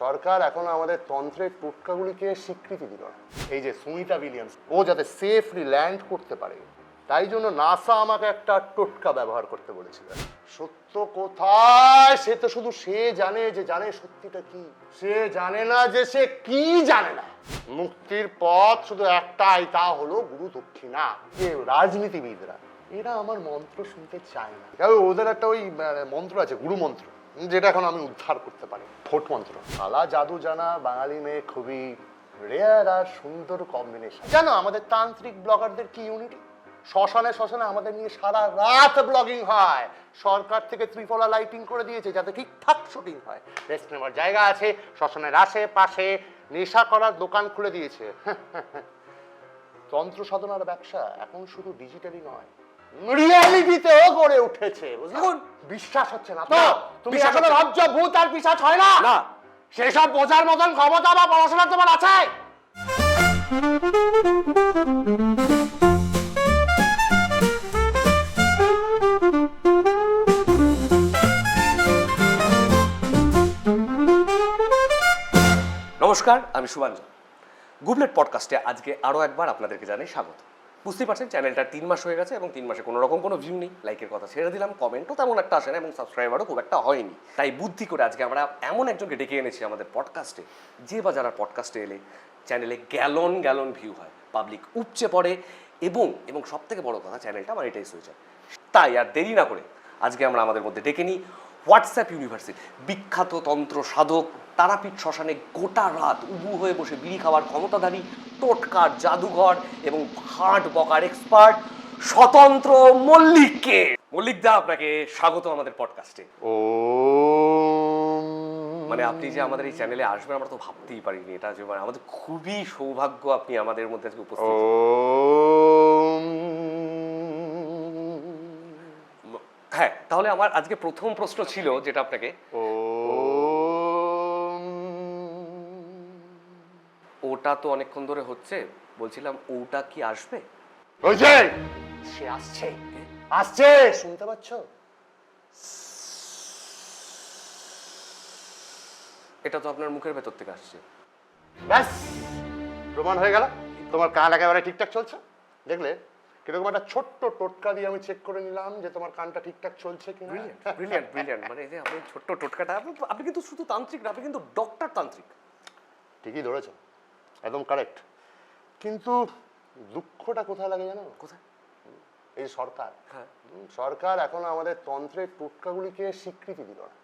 সরকার এখন আমাদের তন্ত্রের টোটকাগুলিকে স্বীকৃতি দিল। না এই যে সুমিতা উইলিয়ামস ও যাতে সেফলি ল্যান্ড করতে পারে তাই জন্য নাসা আমাকে একটা টোটকা ব্যবহার করতে বলেছিল। সত্য কোথায়? সে তো শুধু সে জানে যে জানে সত্যিটা কি। সে জানে না যে সে কি জানে না। মুক্তির পথ শুধু একটাই তা হলো গুরু দক্ষিণা যে রাজনীতিবিদরা। এরা আমার মন্ত্র শুনতে চায় না। ওদের একটা ওই আহ, মন্ত্র আছে গুরু মন্ত্র। যেটা এখন আমি উদ্ধার করতে পারি। ভোট মন্ত্র কালা জাদু জানা, বাঙালি মেয়ে খুবই রেয়ার আর সুন্দর কম্বিনেশন জানো, আমাদের তান্ত্রিক ব্লগারদের কি ইউনিটি শ্মশানে শ্মশানে আমাদের নিয়ে সারা রাত ব্লগিং হয়। সরকার থেকে ত্রিফলা লাইটিং করে দিয়েছে যাতে ঠিকঠাক শুটিং হয়। রেস্ট নেওয়ার জায়গা আছে, শ্মশানের আশেপাশে নেশা করার দোকান খুলে দিয়েছে। তন্ত্র সাধনার ব্যবসা এখন শুধু ডিজিটালি নয়। রিয়ালিটিতেও গড়ে উঠেছে? বিশ্বাস হচ্ছে না। তো তুমি হচ্ছে ভূত আর পিসাচ হয় না? না। সেসব বোঝার মতন ক্ষমতা বা পড়াশোনা তোমার আছে? নমস্কার আমি শুভাঞ্জন। গুবলেট পডকাস্টে আজকে আরও একবার আপনাদেরকে জানাই স্বাগত। বুঝতেই পারছেন চ্যানেলটা তিন মাস হয়ে গেছে এবং তিন মাসে কোনো রকম কোনো ভিউ নেই। লাইকের কথা ছেড়ে দিলাম কমেন্টও তেমন একটা আসে না এবং সাবস্ক্রাইবারও খুব একটা হয়নি। তাই বুদ্ধি করে আজকে আমরা এমন একজনকে ডেকে এনেছি আমাদের পডকাস্টে যে বা যারা পডকাস্টে এলে চ্যানেলে গ্যালন গ্যালন ভিউ হয় পাবলিক উপচে পড়ে এবং এবং সব থেকে বড় কথা চ্যানেলটা মনিটাইজ হয়ে যায়। তাই আর দেরি না করে আজকে আমরা আমাদের মধ্যে ডেকে নিই হোয়াটসঅ্যাপ ইউনিভার্সিটি বিখ্যাত তন্ত্র সাধক তারাপীঠ শ্মশানে গোটা রাত উবু হয়ে বসে বিড়ি খাওয়ার ক্ষমতাধারী টোটকার জাদুঘর এবং হাট বকার এক্সপার্ট স্বতন্ত্র মল্লিককে। মল্লিক দা আপনাকে স্বাগত আমাদের পডকাস্টে ও মানে আপনি যে আমাদের এই চ্যানেলে আসবেন আমরা তো ভাবতেই পারিনি এটা যে মানে আমাদের খুবই সৌভাগ্য আপনি আমাদের মধ্যে আজকে উপস্থিত। হ্যাঁ তাহলে আমার আজকে প্রথম প্রশ্ন ছিল যেটা আপনাকে। ওটা তো অনেকক্ষণ ধরে হচ্ছে। বলছিলাম ওটা কি আসবে? ওই যে সে আসছে। আসছে! শুনতে পাচ্ছ? এটা তো আপনার মুখের ভেতর থেকে আসছে। ব্যাস! প্রমাণ হয়ে গেল। তোমার কান একেবারে ঠিকঠাক চলছে। দেখলে কীরকম একটা ছোট্ট টোটকা দিয়ে আমি চেক করে নিলাম যে তোমার কানটা ঠিকঠাক চলছে কি ব্রিলিয়ান্ট ব্রিলিয়ান্ট ব্রিলিয়ান্ট মানে এই যে আপনি ছোট্ট টোটকাটা আপনি আপনি কিন্তু শুধু তান্ত্রিক না আপনি কিন্তু ডক্টর তান্ত্রিক। ঠিকই ধরেছ। একদম কারেক্ট কিন্তু দুঃখটা কোথায় লাগে জানো? কোথায়? এই সরকার। হ্যাঁ। সরকার এখন আমাদের তন্ত্রের টোটকাগুলিকে স্বীকৃতি দিল না।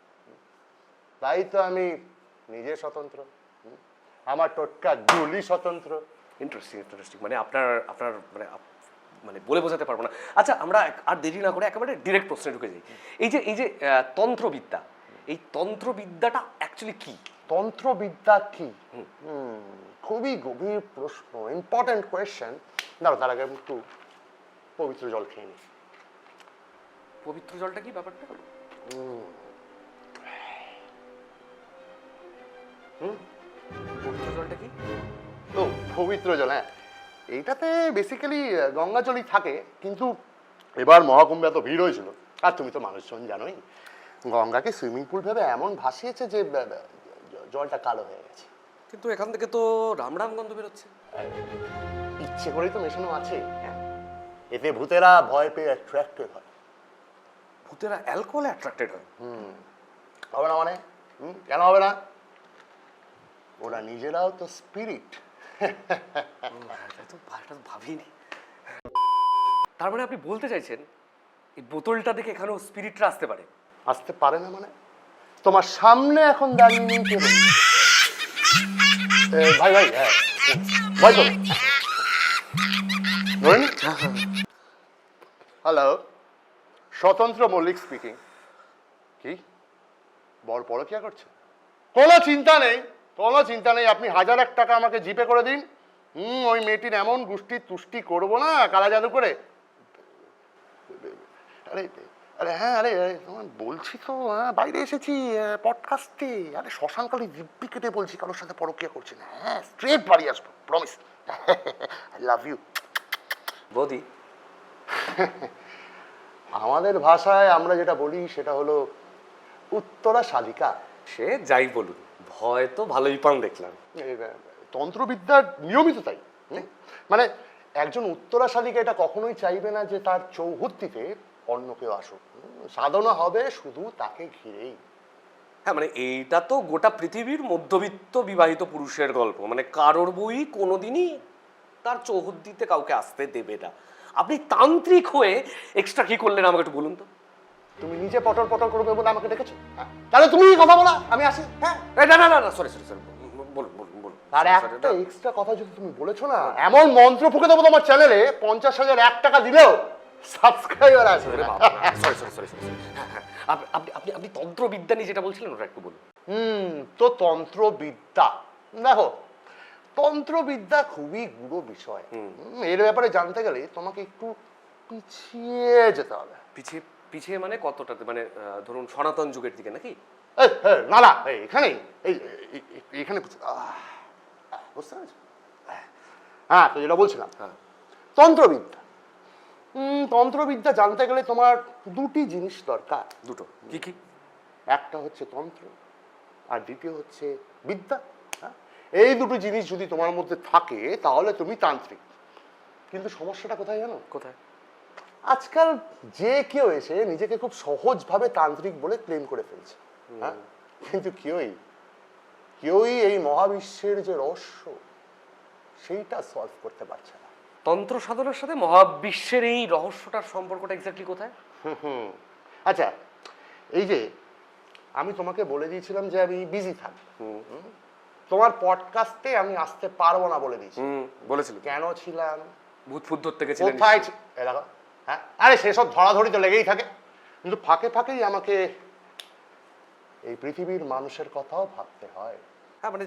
তাই তো আমি নিজে স্বতন্ত্র আমার টোটকা গুলি স্বতন্ত্র। ইন্টারেস্টিং ইন্টারেস্টিং মানে আপনার আপনার মানে মানে বলে বোঝাতে পারব না। আচ্ছা আমরা আর দেরি না করে একেবারে ডিরেক্ট প্রশ্নে ঢুকে যাই। এই যে এই যে তন্ত্রবিদ্যা এই তন্ত্রবিদ্যাটা অ্যাকচুয়ালি কি? তন্ত্রবিদ্যা কি? খুবই গভীর প্রশ্ন ইম্পর্টেন্ট কোয়েশ্চেন দাঁড়ো তার আগে একটু পবিত্র জল খেয়ে নিই। পবিত্র জলটা কি ব্যাপারটা? হুম। পবিত্র জলটা কি? ও পবিত্র জল হ্যাঁ। এইটাতে বেসিক্যালি গঙ্গা জলই থাকে কিন্তু এবার মহাকুম্ভে এত ভিড় হয়েছিল। আর তুমি তো মানুষজন জানোই গঙ্গাকে সুইমিং পুল ভেবে এমন ভাসিয়েছে যে জলটা কালো হয়ে গেছে। কিন্তু এখান থেকে তো রাম রাম গন্ধ বেরোচ্ছে। ইচ্ছে করেই তো মেশানো আছে। এতে ভূতেরা ভয় পেয়ে অ্যাট্রাক্টেড হয়। ভূতেরা অ্যালকোহলে অ্যাট্রাক্টেড হয়। হুম। হবে না মানে? হুম, কেন হবে না? ওরা নিজেরাও তো স্পিরিট তো ভাবিনি। তার মানে আপনি বলতে চাইছেন এই বোতলটা দেখে এখানেও স্পিরিটরা আসতে পারে? আসতে পারে না মানে? তোমার সামনে এখন দাঁড়িয়ে নেই? ভাই ভাই হ্যাঁ ভাই তো হ্যালো স্বতন্ত্র মল্লিক স্পিকিং কি? বড় পরকিয়া করছে? কোনো চিন্তা নেই, কোনো চিন্তা নেই। আপনি হাজার এক টাকা আমাকে জিপে করে দিন। হুম, ওই মেয়েটির এমন গুষ্টি তুষ্টি করব না, কালা জাদু করে। আরে আরে হ্যাঁ আরে বলছি তো হ্যাঁ বাইরে এসেছি পডকাস্টে আরে শ্মশানকালী দিব্যি কেটে বলছি কারোর সাথে পরকিয়া করছি না। হ্যাঁ স্ট্রেট বাড়ি আসব প্রমিস আই লাভ ইউ বৌদি। আমাদের ভাষায় আমরা যেটা বলি সেটা হলো উত্তরা শালিকা। সে যাই বলুন ভয় তো ভালোই পান দেখলাম। তন্ত্রবিদ্যার নিয়মিত তাই মানে একজন উত্তরাশালীকে এটা কখনোই চাইবে না যে তার চৌহদ্দিতে অন্য কেউ আসুক। সাধনা হবে শুধু তাকে ঘিরেই। হ্যাঁ মানে এইটা তো গোটা পৃথিবীর মধ্যবিত্ত বিবাহিত পুরুষের গল্প। মানে কারোর বই কোনোদিনই তার চৌহদ্দিতে কাউকে আসতে দেবে না। আপনি তান্ত্রিক হয়ে এক্সট্রা কি করলেন আমাকে একটু বলুন তো। তুমি নিজে পটর পটর করবে বলে আমাকে ডেকেছো? হ্যাঁ? তাহলে তুমি কথা বলা আমি আসি। হ্যাঁ। না না না সরি সরি সরি বলুন বলুন বলুন আর একটা এক্সট্রা কথা যদি তুমি বলেছ না এমন মন্ত্র ফুকে দেবো তোমার চ্যানেলে পঞ্চাশ হাজার এক টাকা দিলেও সাবস্ক্রাইবার। বাবা, সরি সরি সরি সরি আপনি আপনি আপনি তন্ত্রবিদ্যা নিয়ে যেটা বলছিলেন ওটা একটু বলুন। হুম তো তন্ত্রবিদ্যা। দেখো তন্ত্রবিদ্যা খুবই গুরু বিষয়। হুম, এর ব্যাপারে জানতে গেলে তোমাকে একটু পিছিয়ে যেতে হবে। পিছিয়ে পিছিয়ে মানে কতটাতে? মানে ধরুন সনাতন যুগের দিকে নাকি? না না এখানে আহ, বুঝতে পেরেছ? হ্যাঁ তো যেটা বলছিলাম হ্যাঁ। তন্ত্রবিদ্যা। তন্ত্রবিদ্যা জানতে গেলে তোমার দুটি জিনিস দরকার। দুটো। কি কি? একটা হচ্ছে তন্ত্র আর দ্বিতীয় হচ্ছে বিদ্যা হ্যাঁ? এই দুটো জিনিস যদি তোমার মধ্যে থাকে তাহলে তুমি তান্ত্রিক। কিন্তু সমস্যাটা কোথায় জানো? কোথায়? আজকাল যে কেউ এসে নিজেকে খুব সহজভাবে তান্ত্রিক বলে ক্লেম করে ফেলছে হ্যাঁ? কিন্তু কেউই কেউই এই মহাবিশ্বের যে রহস্য সেইটা সলভ করতে পারছে না। তন্ত্র সাধনার সাথে মহাবিশ্বের এই রহস্যটার সম্পর্কটা এক্স্যাক্টলি কোথায়? হুম। আচ্ছা এই যে আমি তোমাকে বলে দিয়েছিলাম যে আমি বিজি হুম? তোমার পডকাস্টে আমি আসতে পারব না বলে দিয়েছি। বলেছিল। কেন ছিলাম? ভূত ফুত ধরতে গেছিলেন কোথায় দেখো, হ্যাঁ? আরে সেসব ধরাধরি তো লেগেই থাকে। কিন্তু ফাঁকে ফাঁকেই আমাকে এই পৃথিবীর মানুষের কথাও ভাবতে হয়। হ্যাঁ মানে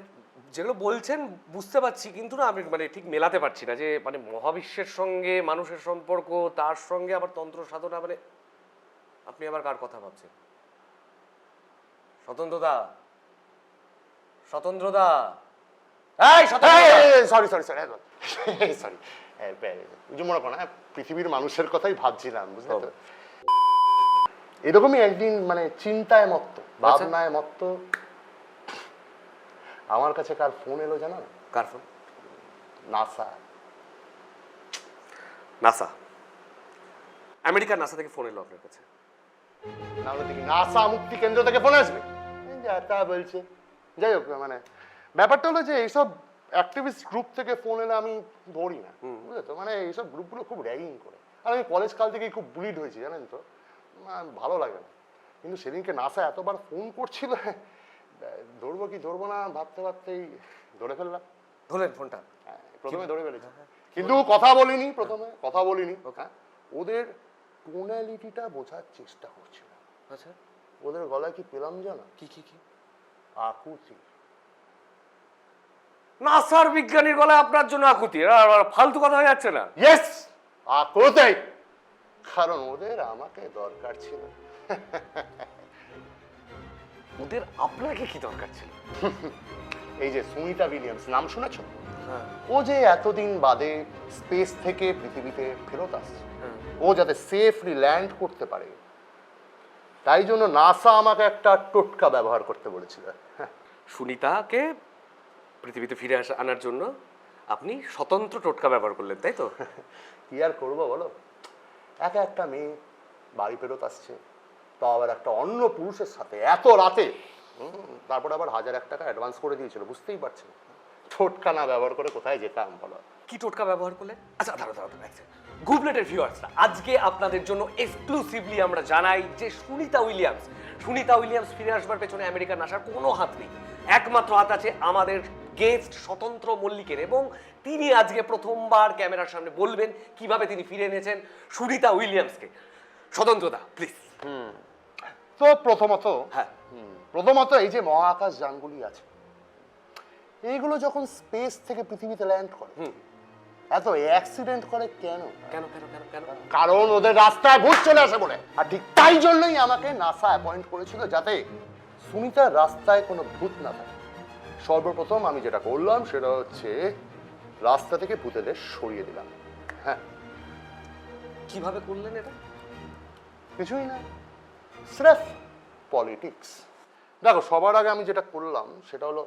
যেগুলো বলছেন বুঝতে পারছি কিন্তু না আমি মানে ঠিক মেলাতে পারছি না যে মানে মহাবিশ্বের সঙ্গে মানুষের সম্পর্ক তার সঙ্গে আবার তন্ত্র সাধনা মানে আপনি আবার কার কথা ভাবছেন? স্বতন্ত্রতা? স্বতন্ত্রতা? সরি সরি সরি সরি মনে করো না পৃথিবীর মানুষের কথাই ভাবছিলাম বুঝলে তো? এরকমই একদিন মানে চিন্তায় মত্ত ভাবনায় মত্ত আমার কাছে কার ফোন এলো জানো? কার ফোন? নাসা। নাসা? আমেরিকার নাসা থেকে ফোন এলো আপনার কাছে। না হলে দেখি নাসা মুক্তি কেন্দ্র থেকে ফোন আসবে। তা বলছে। যাই হোক মানে ব্যাপারটা হলো যে এইসব অ্যাক্টিভিস্ট গ্রুপ থেকে ফোন এলে আমি ধরি না। বুঝলে তো মানে এইসব গ্রুপগুলো খুব র্যাগিং করে। আর আমি কলেজ কাল থেকেই খুব বুলিড হয়েছি জানেন তো? আমার ভালো লাগে না। কিন্তু সেদিনকে নাসা এতবার ফোন করছিল ধরবো কি ধরবো না ভাবতে ভাবতেই ধরে ফেললাম। ধরলেন ফোনটা? হ্যাঁ, প্রথমে ধরে ফেলেছি। কিন্তু কথা বলিনি প্রথমে কথা বলিনি। হ্যাঁ ওদের টোনালিটিটা বোঝার চেষ্টা করছিলাম। আচ্ছা। ওদের গলায় কি পেলাম জানো? কি কি কি? আকুতি। নাসার বিজ্ঞানীর গলায় আপনার জন্য আকুতি। ফালতু কথা হয়ে যাচ্ছে না। ইয়েস আকুতি। কারণ ওদের আমাকে দরকার ছিল। ওদের আপনাকে কি দরকার ছিল? এই যে সুনিতা উইলিয়ামস নাম শুনেছো? হ্যাঁ। ও যে এতদিন বাদে স্পেস থেকে পৃথিবীতে ফেরত আসছে। হ্যাঁ। ও যাতে সেফলি ল্যান্ড করতে পারে। তাই জন্য নাসা আমাকে একটা টোটকা ব্যবহার করতে বলেছিল। হ্যাঁ, সুনিতাকে পৃথিবীতে ফিরে আসা আনার জন্য আপনি স্বতন্ত্র টোটকা ব্যবহার করলেন তাই তো? কি আর করব বলো? একা একটা মেয়ে বাড়ি ফেরত আসছে। তাও আবার একটা অন্য পুরুষের সাথে এত রাতে হুম, তারপর আবার হাজার এক টাকা অ্যাডভান্স করে দিয়েছিল বুঝতেই পারছেন। টোটকা না ব্যবহার করে কোথায় যেতাম বলো? কি টোটকা ব্যবহার করলে? আচ্ছা দাঁড়া দাঁড়া দাঁড়া গুবলেটের ভিউয়ার্সরা আজকে আপনাদের জন্য এক্সক্লুসিভলি আমরা জানাই যে সুনিতা উইলিয়ামস সুনিতা উইলিয়ামস ফিরে আসবার পেছনে আমেরিকান আসার কোনো হাত নেই। একমাত্র হাত আছে আমাদের গেস্ট স্বতন্ত্র মল্লিকের এবং তিনি আজকে প্রথমবার ক্যামেরার সামনে বলবেন কীভাবে তিনি ফিরে এনেছেন সুনিতা উইলিয়ামসকে। স্বতন্ত্রতা প্লিজ তো প্রথমত হ্যাঁ। প্রথমত এই যে মহাকাশ যানগুলি আছে এইগুলো যখন স্পেস থেকে পৃথিবীতে ল্যান্ড করে। এত অ্যাক্সিডেন্ট করে কেন? কেন কেন কেন কেন? কারণ ওদের রাস্তায় ভূত চলে আসে বলে। আর ঠিক তাই জন্যই আমাকে নাসা অ্যাপয়েন্ট করেছিল যাতে সুনিতার রাস্তায় কোনো ভূত না থাকে। সর্বপ্রথম আমি যেটা করলাম সেটা হচ্ছে রাস্তা থেকে ভূতেদের সরিয়ে দিলাম। হ্যাঁ। কীভাবে করলেন এটা? কিছুই না। স্রেফ পলিটিক্স। দেখো সবার আগে আমি যেটা করলাম সেটা হলো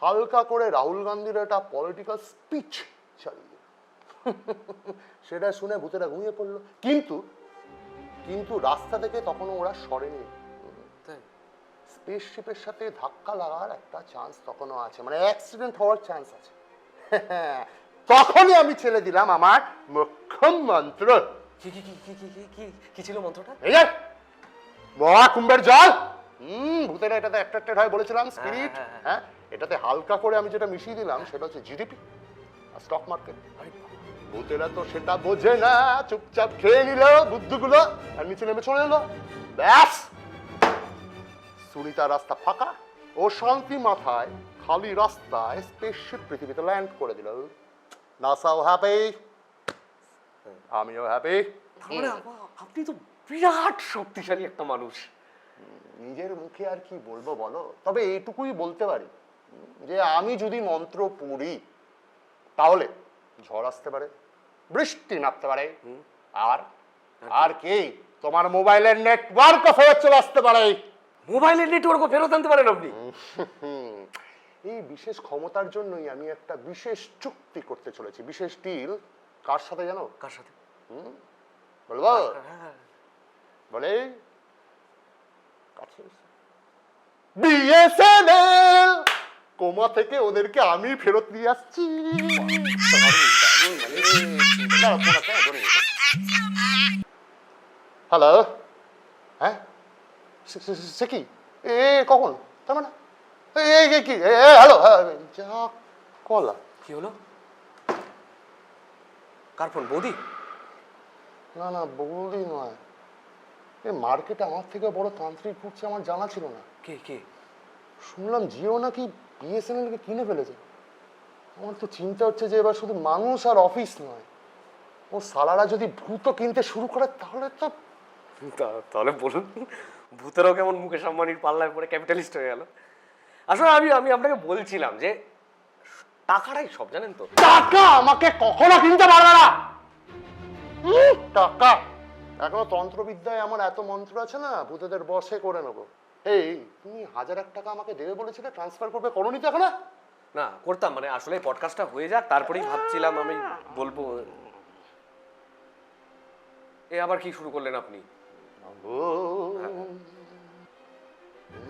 হালকা করে রাহুল গান্ধীর একটা পলিটিক্যাল স্পিচ চালিয়ে সেটা শুনে ভূতেরা ঘুমিয়ে পড়ল। কিন্তু কিন্তু রাস্তা থেকে তখনও ওরা সরেনি। স্পেসশিপের সাথে ধাক্কা লাগার একটা চান্স তখনও আছে। মানে অ্যাক্সিডেন্ট হওয়ার চান্স আছে। তখনই আমি ছেলে দিলাম আমার মুখ্যমন্ত্র। কি কি কি কি কি কি ছিল মন্ত্রটা? এই যে মহাকুম্ভের জল? হুম ভূতেরা এটাতে অ্যাট্রাক্টেড হয় বলেছিলাম স্পিরিট হ্যাঁ, হ্যাঁ, হ্যাঁ? এটাতে হালকা করে আমি যেটা মিশিয়ে দিলাম সেটা হচ্ছে জিডিপি আর স্টক মার্কেট। ভূতেরা তো সেটা বোঝে না চুপচাপ খেয়ে নিল বুদ্ধগুলো আর নিচে নেমে চলে এলো। ব্যাস! সুনিতা রাস্তা ফাঁকা ও শান্তি মাথায় খালি রাস্তায় স্পেসশিপ পৃথিবীতে ল্যান্ড করে দিল। নাসাও হ্যাপি আমিও হ্যাপি আপনি তো বিরাট শক্তিশালী একটা মানুষ। নিজের মুখে আর কি বলব বলো? তবে এইটুকুই বলতে পারি যে আমি যদি মন্ত্র পড়ি তাহলে ঝড় আসতে পারে বৃষ্টি নামতে পারে আর আর কি? তোমার মোবাইলের নেটওয়ার্ক ফেরত চলে আসতে পারে। মোবাইলের নেটওয়ার্কও ফেরত আনতে পারেন আপনি? এই বিশেষ ক্ষমতার জন্যই আমি একটা বিশেষ চুক্তি করতে চলেছি বিশেষ ডিল কার সাথে জানো? কার সাথে? বলব? হ্যাঁ। বলে কাছে বিএসএনএল কোমা থেকে ওদেরকে আমি ফেরত নিয়ে আসছি। হ্যালো হ্যাঁ? সে- কি? এ কখন? তার মানে? এ এ, এ, কি? হ্যালো যা কলা। কি হলো? কার ফোন বৌদি? না না বৌদি নয়। মার্কেটে আমার থেকে বড় তান্ত্রিক ঘুরছে আমার জানা ছিল না। কে কে? শুনলাম জিও নাকি বিএসএনএল কে কিনে ফেলেছে। আমার তো চিন্তা হচ্ছে যে এবার শুধু মানুষ আর অফিস নয় ও সালারা যদি ভূত কিনতে শুরু করে তাহলে তো তাহলে বলুন ভূতেরাও কেমন মুকেশ আম্বানির পাল্লায় পরে ক্যাপিটালিস্ট হয়ে গেল? আসলে আমি আমি আপনাকে বলছিলাম যে টাকাটাই সব জানেন তো? টাকা আমাকে কখনো কিনতে পারবে না। টাকা। এখনও তন্ত্রবিদ্যায় আমার এত মন্ত্র আছে না ভূতেদের বসে করে নেব। এই তুমি হাজার এক টাকা আমাকে দেবে বলেছিলে ট্রান্সফার করবে করোনি তো এখন? না করতাম মানে আসলে পডকাস্টটা হয়ে যাক তারপরেই ভাবছিলাম আমি বলব। এ আবার কি শুরু করলেন আপনি?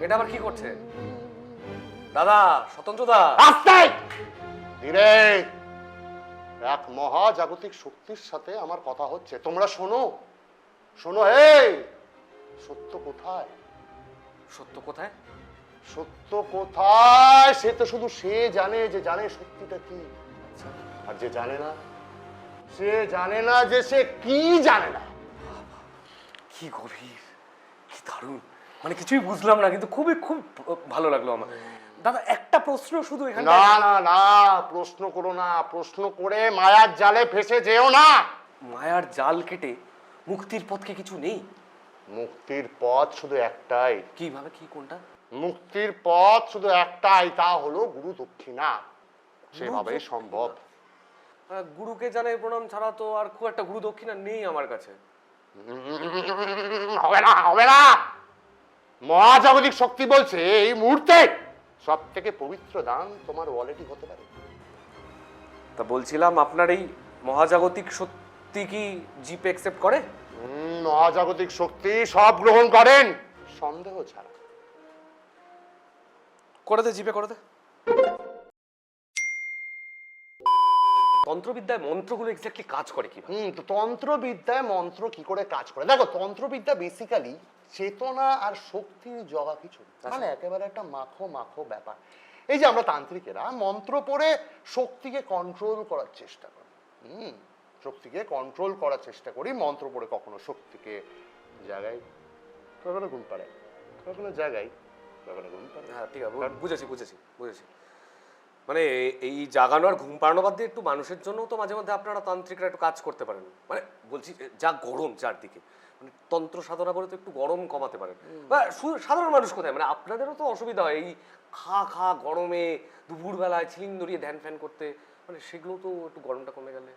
এটা আবার কি করছে? দাদা স্বতন্ত্র দা। ধীরে! এক মহাজাগতিক শক্তির সাথে আমার কথা হচ্ছে। তোমরা শোনো। শোনো হে সত্য কোথায়? সত্য কোথায়? সত্য কোথায়? সে তো শুধু সে জানে যে জানে সত্যিটা কি। আর যে জানে না সে জানে না যে সে কি জানে না। কি গভীর কি দারুণ। মানে কিছুই বুঝলাম না কিন্তু খুবই খুব ভালো লাগল আমার। দাদা একটা প্রশ্ন শুধু এখানে না না না প্রশ্ন করো না প্রশ্ন করে মায়ার জালে ফেসে যেও না। মায়ার জাল কেটে মুক্তির পথকে কিছু নেই। মুক্তির পথ শুধু একটাই। কীভাবে? কি কোনটা? মুক্তির পথ শুধু একটাই তা হলো গুরু দক্ষিণা। সেভাবেই সম্ভব। আহ, গুরুকে জানাই প্রণাম ছাড়া তো আর খুব একটা গুরু দক্ষিণা নেই আমার কাছে। উম, হবে না হবে না! মহাজাগতিক শক্তি বলছে এই মুহূর্তে সব থেকে পবিত্র দান তোমার ওয়ালেটই হতে পারে। তা বলছিলাম আপনার এই মহাজাগতিক সত্যি কি জিপে অ্যাকসেপ্ট করে? মহাজাগতিক শক্তি সব গ্রহণ করেন। সন্দেহ ছাড়া। করে দে জিপে করে দে। তন্ত্রবিদ্যায় মন্ত্রগুলো এক্স্যাক্টলি কাজ করে কি হুম তো তন্ত্রবিদ্যায় মন্ত্র কি করে কাজ করে? দেখো তন্ত্রবিদ্যা বেসিক্যালি চেতনা আর শক্তির জগা কিছু মানে একেবারে একটা মাখো মাখো ব্যাপার। এই যে আমরা তান্ত্রিকেরা মন্ত্র পড়ে শক্তিকে কন্ট্রোল করার চেষ্টা করি। হুম শক্তিকে কন্ট্রোল করার চেষ্টা করি মন্ত্র পড়ে কখনো শক্তিকে জায়গায় কখনো ঘুম পাড়ে কখনো জায়গায় কখনো ঘুম পাড়ে হ্যাঁ ঠিক আছে বুঝেছি বুঝেছি বুঝেছি। মানে এই জাগানো আর ঘুম পাড়ানো বাদ দিয়ে একটু মানুষের জন্য তো মাঝে মধ্যে আপনারা তান্ত্রিকরা একটু কাজ করতে পারেন। মানে বলছি যে গরম চারদিকে মানে তন্ত্র সাধনা করে তো একটু গরম কমাতে পারেন। বা সাধারণ মানুষ কোথায়? মানে আপনাদেরও তো অসুবিধা হয় এই খা খা গরমে দুপুরবেলায় ছিলিং ধরিয়ে ধ্যান ফ্যান করতে মানে সেগুলো তো একটু গরমটা কমে গেলে।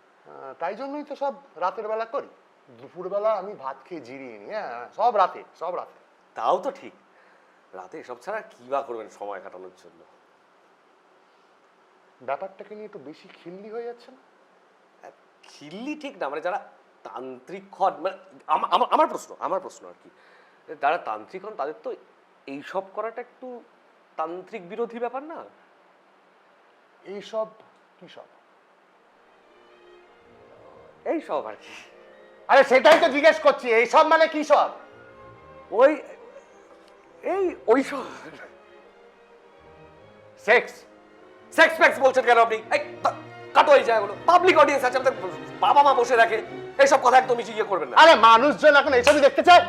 তাই জন্যই তো সব রাতের বেলা করি। দুপুরবেলা আমি ভাত খেয়ে জিরিয়ে নিই হ্যাঁ সব রাতে সব রাতে। তাও তো ঠিক। রাতে এসব ছাড়া কি বা করবেন সময় কাটানোর জন্য? ব্যাপারটাকে নিয়ে একটু বেশি খিল্লি হয়ে যাচ্ছে না? খিল্লি ঠিক না মানে যারা তান্ত্রিক হন মানে আমা- আমা- আমার প্রশ্ন আমার প্রশ্ন আর কি। যারা তান্ত্রিক হন তাদের তো এইসব করাটা একটু তান্ত্রিক বিরোধী ব্যাপার না? এইসব কি সব? এই সব আর কি। আরে সেটাই তো জিজ্ঞেস করছি এইসব মানে কি সব? ওই এই ওই সব। সেক্স সেক্স ফ্যাক্স বলছেন কেন আপনি? এই কাটো এই জায়গাগুলো। পাবলিক অডিয়েন্স আছে বাবা মা বসে দেখে এইসব কথা একদমই ইয়ে করবেন না। আরে মানুষজন এখন এইসবই দেখতে চায়।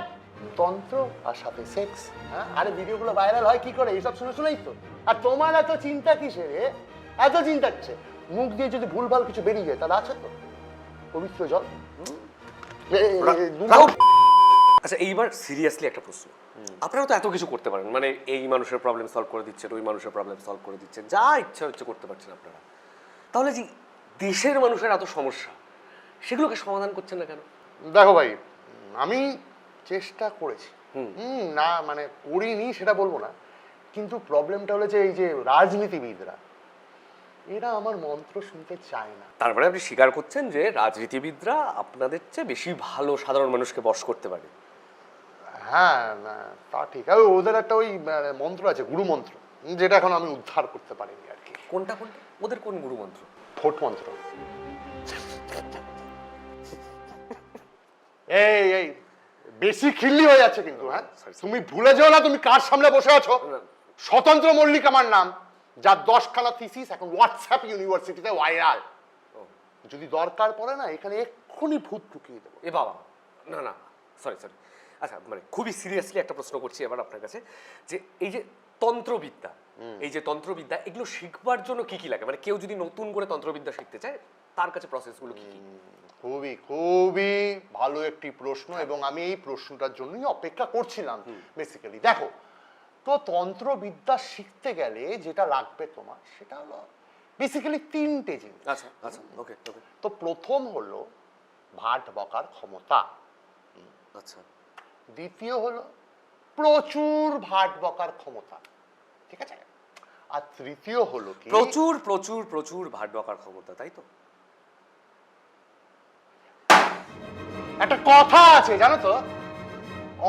তন্ত্র আর সাথে সেক্স হ্যাঁ? আরে ভিডিওগুলো ভাইরাল হয় কি করে? এইসব শুনে শুনেই তো। আর তোমার এত চিন্তা কিসের এত চিন্তা কিসে মুখ দিয়ে যদি ভুলভাল কিছু বেরিয়ে যায় তাহলে আছে তো। পবিত্র জল। আচ্ছা এইবার সিরিয়াসলি একটা প্রশ্ন। আপনারা তো এত কিছু করতে পারেন। মানে এই মানুষের প্রবলেম সলভ করে দিচ্ছেন ওই মানুষের প্রবলেম সলভ করে দিচ্ছেন। যা ইচ্ছা হচ্ছে করতে পারছেন আপনারা। তাহলে যে দেশের মানুষের এত সমস্যা সেগুলোকে সমাধান করছেন না কেন? দেখো ভাই আমি চেষ্টা করেছি। না মানে করিনি সেটা বলব না। কিন্তু প্রবলেমটা হলো যে এই যে রাজনীতিবিদরা এরা আমার মন্ত্র শুনতে চায় না। তারপরে আপনি স্বীকার করছেন যে রাজনীতিবিদরা আপনাদের চেয়ে বেশি ভালো সাধারণ মানুষকে বশ করতে পারে। হ্যাঁ তা ঠিক। আর ওদের একটা ওই মানে, মন্ত্র আছে গুরু মন্ত্র যেটা এখন আমি উদ্ধার করতে পারিনি আর কি। কোনটা কোনটা? ওদের কোন গুরু মন্ত্র? ফোট মন্ত্র। এই এই বেশি খিল্লি হয়ে যাচ্ছে কিন্তু হ্যাঁ? তুমি ভুলে যাও না তুমি কার সামনে বসে আছো? স্বতন্ত্র মল্লিক আমার নাম। যার দশখানা থিসিস এখন হোয়াটসঅ্যাপ ইউনিভার্সিটিতে ভাইরাল যদি দরকার পড়ে না এখানে এক্ষুনি ভূত ঢুকিয়ে দেবো। এ বাবা না না সরি সরি আচ্ছা মানে খুবই সিরিয়াসলি একটা প্রশ্ন করছি এবার আপনার কাছে যে এই যে তন্ত্রবিদ্যা এই যে তন্ত্রবিদ্যা এগুলো শিখবার জন্য কি কি লাগে? মানে কেউ যদি নতুন করে তন্ত্রবিদ্যা শিখতে চায় তার কাছে প্রসেসগুলো কি কি? খুবই খুবই ভালো একটি প্রশ্ন এবং আমি এই প্রশ্নটার জন্যই অপেক্ষা করছিলাম বেসিক্যালি দেখো তো তন্ত্রবিদ্যা শিখতে গেলে যেটা লাগবে তোমার সেটা হলো বেসিক্যালি তিনটে জিনিস। আচ্ছা আচ্ছা ওকে ওকে তো প্রথম হলো ভাট বকার ক্ষমতা। আচ্ছা। দ্বিতীয় হলো প্রচুর ভাট বকার ক্ষমতা। ঠিক আছে? আর তৃতীয় হলো কি? প্রচুর প্রচুর প্রচুর ভাট বকার ক্ষমতা তাই তো? একটা কথা আছে জানো তো?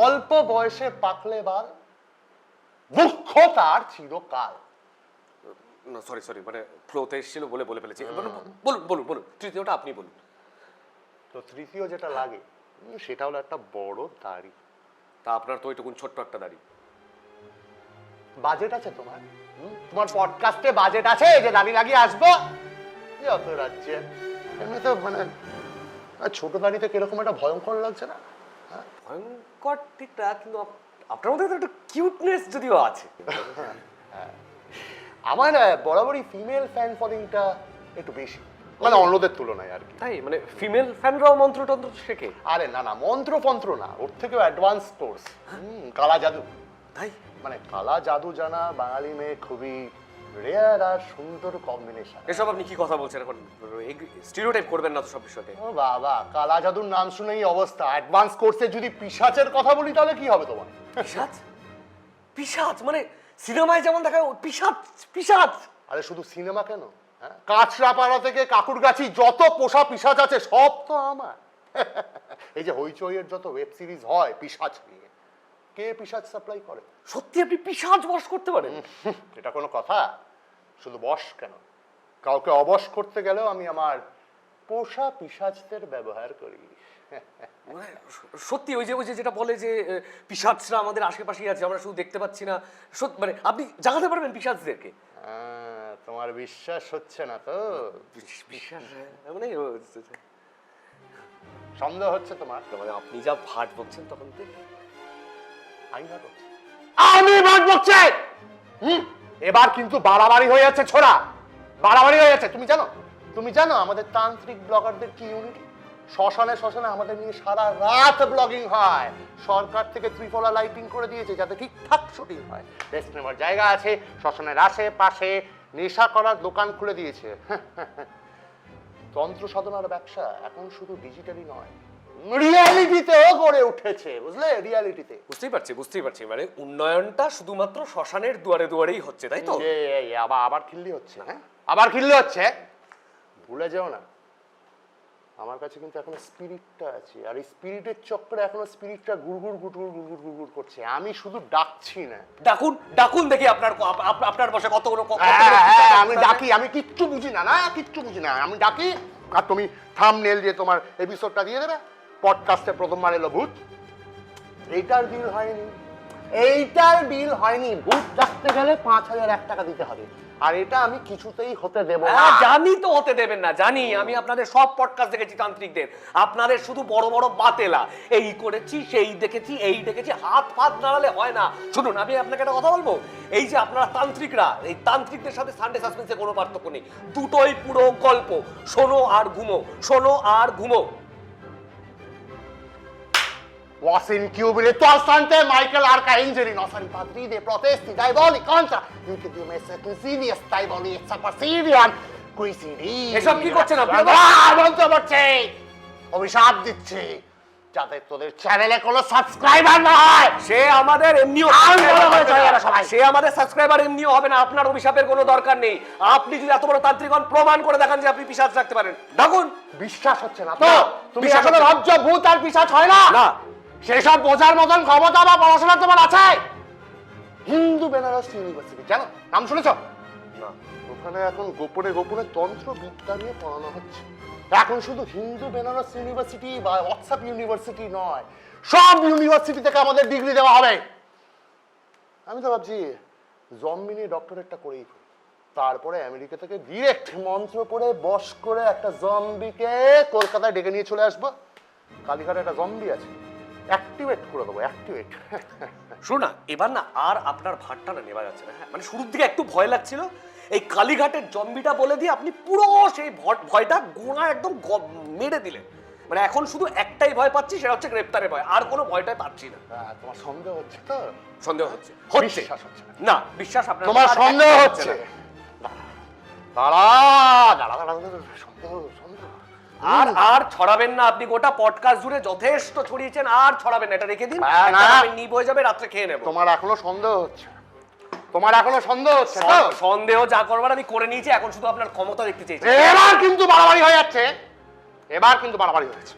অল্প বয়সে পাকলে বাল দুঃখ তার চিরকাল সরি সরি মানে ফ্লোতে এসেছিল বলে বলে ফেলেছি। বলুন বলুন বলুন তৃতীয়টা আপনি বলুন। তো তৃতীয় যেটা লাগে সেটা হলো একটা বড় দাড়ি। তা আপনার তো ওইটুকুন ছোট্ট একটা দাড়ি। বাজেট আছে তোমার? তোমার পডকাস্টে বাজেট আছে যে দাড়ি লাগিয়ে আসব? যত রাজ্যে। এমনি তো মানে ছোট দাড়িতে কীরকম একটা ভয়ঙ্কর লাগছে না? ভয়ঙ্কর ঠিক কিন্তু আপনার মধ্যে তো একটা কিউটনেস যদিও আছে। আমার বরাবরই ফিমেল ফ্যান ফলোইংটা একটু বেশি। মানে অন্যদের তুলনায় আর কি। তাই? মানে ফিমেল ফ্যানরাও মন্ত্র টন্ত্র শেখে আরে না না মন্ত্র ফন্ত্র না। ওর থেকেও অ্যাডভান্স কোর্স কালা জাদু। তাই? মানে কালা জাদু জানা বাঙালি মেয়ে খুবই রেয়ার আর সুন্দর কম্বিনেশন এসব আপনি কি কথা বলছেন এখন? স্টিরিওটাইপ করবেন না তো সব বিষয়কে ও বাবা কালা জাদুর নাম শুনেই অবস্থা। অ্যাডভান্স কোর্সে যদি পিশাচের কথা বলি তাহলে কি হবে তোমার? পিসাচ পিসাচ মানে সিনেমায় যেমন দেখা যায়, পিসাচ পিসাচ আরে শুধু সিনেমা কেন? হ্যাঁ? কাঁচরাপাড়া থেকে কাকুরগাছি যত পোষা পিসাচ আছে সব তো আমার। এই যে হইচইয়ের যত ওয়েব সিরিজ হয় পিসাচ নিয়ে কে পিসাচ সাপ্লাই করে? সত্যি আপনি পিসাচ বস করতে পারেন? এটা কোনো কথা? শুধু বশ কেন? কাউকে অবশ করতে গেলেও আমি আমার পোষা পিসাচদের ব্যবহার করি। মানে সত্যি ওই যে ওই যে যেটা বলে যে পিশাচরা আমাদের আশেপাশেই আছে আমরা শুধু দেখতে পাচ্ছি না। সত্যি মানে আপনি জাগাতে পারবেন পিশাচদেরকে আহ, তোমার বিশ্বাস হচ্ছে না তো? পিশাচ মানে সন্দেহ হচ্ছে তোমার? মানে আপনি যা ভাট বকছেন তখন থেকে আমি ভাগ বকছি। আমি ভাগ বকছি! হুম? এবার কিন্তু বাড়াবাড়ি হয়ে যাচ্ছে ছোড়া। বাড়াবাড়ি হয়ে যাচ্ছে। তুমি জানো? তুমি জানো আমাদের তান্ত্রিক ব্লগারদের কি ইউনিটি শ্মশানে শ্মশানে আমাদের নিয়ে সারা রাত ব্লগিং হয়। সরকার থেকে ত্রিফলা লাইটিং করে দিয়েছে যাতে ঠিকঠাক শুটিং হয়। রেস্ট নেওয়ার জায়গা আছে। শ্মশানের আশেপাশে নেশা করার দোকান খুলে দিয়েছে। তন্ত্র সাধনার ব্যবসা এখন শুধু ডিজিটালি নয়। রিয়ালিটিতেও গড়ে উঠেছে বুঝলে? রিয়ালিটিতে বুঝতেই পারছি বুঝতেই পারছি। মানে উন্নয়নটা শুধুমাত্র শ্মশানের দুয়ারে দুয়ারেই হচ্ছে তাই তো? আবার আবার খিল্লি হচ্ছে হ্যাঁ? আবার খিল্লি হচ্ছে? ভুলে যেও না। আমার কাছে কিন্তু এখনও স্পিরিটটা আছে আর এই স্পিরিটের চক্করে এখনও স্পিরিটটা গুড়গুড় গুড়গুড় গুড়গুড় গুড়গুড় করছে। আমি শুধু ডাকছি না। ডাকুন ডাকুন দেখি আপনার আপ- আপ- আপনার বসে কতগুলো হ্যাঁ, হ্যাঁ, আমি ডাকি আমি কিচ্ছু বুঝি না না কিচ্ছু বুঝি না। আমি ডাকি আর তুমি থামনেল দিয়ে তোমার এপিসোডটা দিয়ে দেবে। পডকাস্টে প্রথমবার এলো ভূত। এইটার বিল হয়নি। এইটার বিল হয়নি। ভূত ডাকতে গেলে পাঁচ হাজার এক টাকা দিতে হবে। আর এটা আমি কিছুতেই হতে দেব না। হ্যাঁ, জানি তো হতে দেবেন না জানি। আমি আপনাদের সব পডকাস্ট দেখেছি তান্ত্রিকদের। আপনাদের শুধু বড় বড় বাতেলা। এই করেছি সেই দেখেছি এই দেখেছি। হাত ফাত নাড়ালে হয় না। শুনুন আমি আপনাকে একটা কথা বলব? এই যে আপনারা তান্ত্রিকরা এই তান্ত্রিকদের সাথে সানডে সাসপেন্সে কোনো পার্থক্য নেই। দুটোই পুরো গল্প। শোনো আর ঘুমো শোনো আর ঘুমো। Was incubile ante Michael Arcangeli, nostri padri dei protesti, diaboli contra, anche di messe insidious, diabolezza quotidian, qui si dice... এসব কি করছেন আপনি? বলতে পারছি অভিশাপ দিচ্ছি যাতে তোদের চ্যানেলে কোনো সাবস্ক্রাইবার না সে আমাদের এমনিও। সে আমাদের সাবস্ক্রাইবার এমনিও হবে না আপনার অভিশাপের কোনো দরকার নেই আপনি যদি এত বড় তান্ত্রিক প্রমাণ করে দেখান যে আপনি পিসাচ রাখতে পারেন ডাকুন বিশ্বাস হচ্ছে না তো তুমি না। ভাবছ ভূত আর পিসাচ হয় না না সেসব বোঝার মতন ক্ষমতা বা পড়াশোনা তোমার আছে? হিন্দু বেনারস ইউনিভার্সিটি জানো নাম শুনেছ? না ওখানে এখন গোপনে গোপনে তন্ত্র বিদ্যা নিয়ে পড়ানো হচ্ছে। এখন শুধু হিন্দু বেনারস ইউনিভার্সিটি বা হোয়াটসঅ্যাপ ইউনিভার্সিটি নয় সব ইউনিভার্সিটি থেকে আমাদের ডিগ্রি দেওয়া হবে। আমি তো ভাবছি জম্বি নিয়ে ডক্টরেটটা করেই। তারপরে আমেরিকা থেকে ডিরেক্ট মন্ত্র পড়ে বস করে একটা জম্বিকে কলকাতায় ডেকে নিয়ে চলে আসব। কালীঘাটে একটা জম্বি আছে। অ্যাক্টিভেট করে দেবো অ্যাক্টিভেট শুনুন না এবার না আর আপনার ভাতটা না নেওয়া যাচ্ছে না হ্যাঁ? মানে শুরুর দিকে একটু ভয় লাগছিল এই কালীঘাটের জম্বিটা বলে দিয়ে আপনি পুরো সেই ভয়টা গোড়া একদম মেরে দিলেন। মানে এখন শুধু একটাই ভয় পাচ্ছি সেটা হচ্ছে গ্রেপ্তারের ভয় আর কোনো ভয়টাই পাচ্ছি না। তোমার সন্দেহ হচ্ছে তো? সন্দেহ হচ্ছে? হচ্ছে। না। বিশ্বাস আপনার তোমার সন্দেহ হচ্ছে দাঁড়া দাঁড়া দাঁড়া, সন্দেহ সন্দেহ। আর আর ছড়াবেন না আপনি গোটা পডকাস্ট জুড়ে যথেষ্ট ছড়িয়েছেন আর ছড়াবেন না এটা রেখে দিন। আমি নিব হয়ে যাবে রাত্রে খেয়ে নেব। তোমার এখনও সন্দেহ হচ্ছে। তোমার এখনও সন্দেহ হচ্ছে সন্দেহ যা করবার আমি করে নিয়েছি এখন শুধু আপনার ক্ষমতা দেখতে চাইছি। এবার কিন্তু বাড়াবাড়ি হয়ে যাচ্ছে। এবার কিন্তু বাড়াবাড়ি হয়েছে।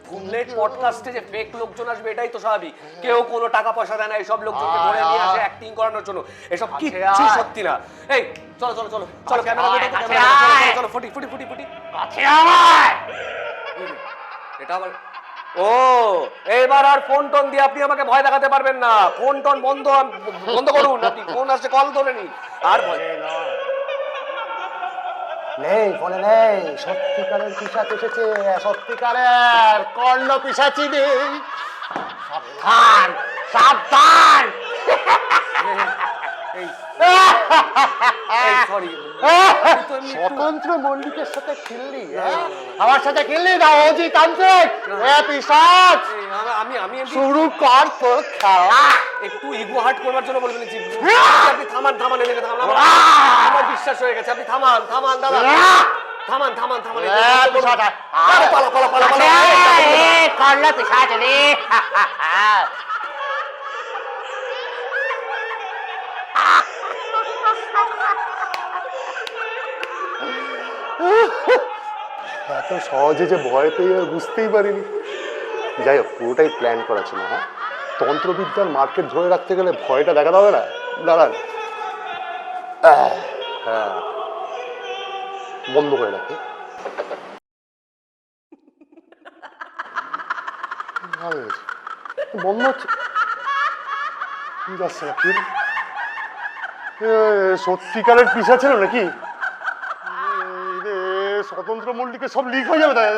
পডকাস্টে যে ফেক লোকজন আসবে এটাই তো স্বাভাবিক। কেউ কোনো টাকা পয়সা দেয় না এইসব লোকজনকে ধরে নিয়ে আসে অ্যাক্টিং করানোর জন্য। এসব কিচ্ছু সত্যি না। এই চলো চলো চলো চলো ক্যামেরা ধরো, ক্যামেরা চলো, চলো ফুটি ফুটি ফুটি ফুটি। কাছে এটা আবার ও এবার আর ফোন টোন দিয়ে আপনি আমাকে ভয় দেখাতে পারবেন না। ফোন টোন বন্ধ বন্ধ করুন। আপনি ফোন আসছে কল ধরে নিন। আর ভয় নেই ফোনে নেই। সত্যিকারের পিসাচ এসেছে সত্যিকারের কর্ণ পিসাচি নেই। সাবধান সাবধান। স্বতন্ত্র মল্লিকের সাথে খেললি হ্যাঁ? আমার সাথে খেললি? না অজি তান্ত্রিক। এ পিসাচ আমি আমি শুরু কর তোর খেলা। একটু ইগো হার্ট করবার জন্য বলবেন। আপনি থামান থামান এদিকে থামান। আমার বিশ্বাস হয়ে গেছে। আপনি থামান থামান দাদা থামান থামান থামান পালা পালা পালা পালা এ, কর্ণ পিসাচ রে এত সহজে যে ভয় পেয়ে বুঝতেই পারিনি। যাই হোক, পুরোটাই প্ল্যান করা ছিল হ্যাঁ? তন্ত্রবিদ্যার মার্কেট ধরে রাখতে গেলে ভয়টা দেখাতে হবে না? দাঁড়ান। হ্যাঁ। বন্ধ করে রাখি। ভালো। বন্ধ হচ্ছে? সত্যিকারের পিসা ছিল নাকি? স্বতন্ত্র মল্লিকে সব লিক হয়ে যাবে। তাই